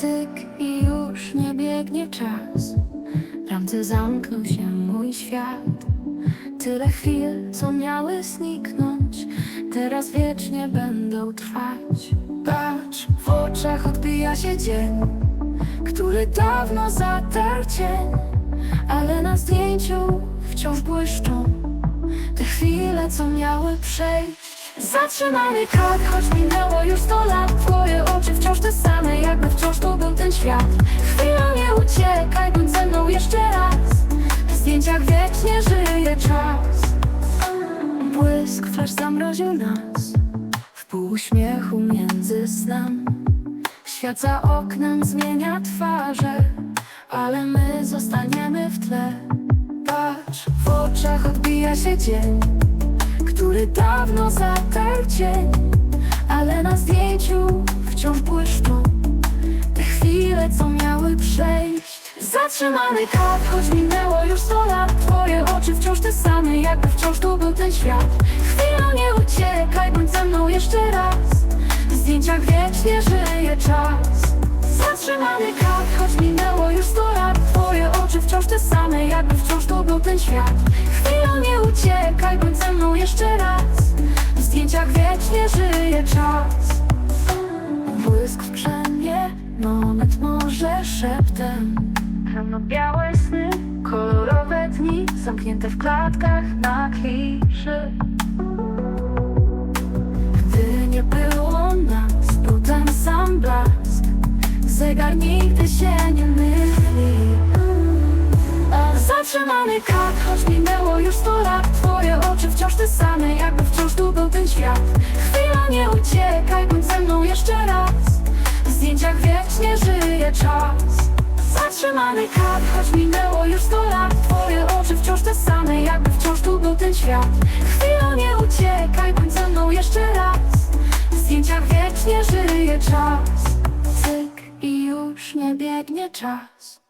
Cyk i już nie biegnie czas. W ramce zamknął się mój świat. Tyle chwil, co miały zniknąć. Teraz wiecznie będą trwać. Patrz, w oczach odbija się dzień Który dawno zatarł cień. Ale na zdjęciu wciąż błyszczą Te chwile, co miały przejść. Zatrzymany kadr, choć minęło już sto jeszcze raz. W zdjęciach wiecznie żyje czas. Błysk flash zamroził nas. W półuśmiechu między snem. Świat za oknem zmienia twarze Ale my zostaniemy w tle. Patrz, w oczach odbija się dzień Który dawno zatarł cień Zatrzymany kadr, choć minęło już sto lat Twoje oczy wciąż te same, jakby wciąż tu był ten świat. Chwila nie uciekaj, bądź ze mną jeszcze raz. W zdjęciach wiecznie żyje czas. Zatrzymany kadr, choć minęło już sto lat Twoje oczy wciąż te same, jakby wciąż tu był ten świat. Chwila nie uciekaj, bądź ze mną jeszcze raz. W zdjęciach wiecznie żyje czas. Błysk w przemie, moment może szeptem Czarno-białe sny, kolorowe dni Zamknięte w klatkach na kliszy. Gdy nie było nas, był ten sam blask. Zegar nigdy się nie myli. Zatrzymany kadr, choć minęło już sto lat. Twoje oczy wciąż te same, jakby wciąż tu był ten świat. Chwila nie uciekaj, bądź ze mną jeszcze raz Zatrzymany kadr, choć minęło już sto lat. Twoje oczy wciąż te same, jakby wciąż tu był ten świat. Chwila nie uciekaj, bądź ze mną jeszcze raz. W zdjęciach wiecznie żyje czas. Cyk i już nie biegnie czas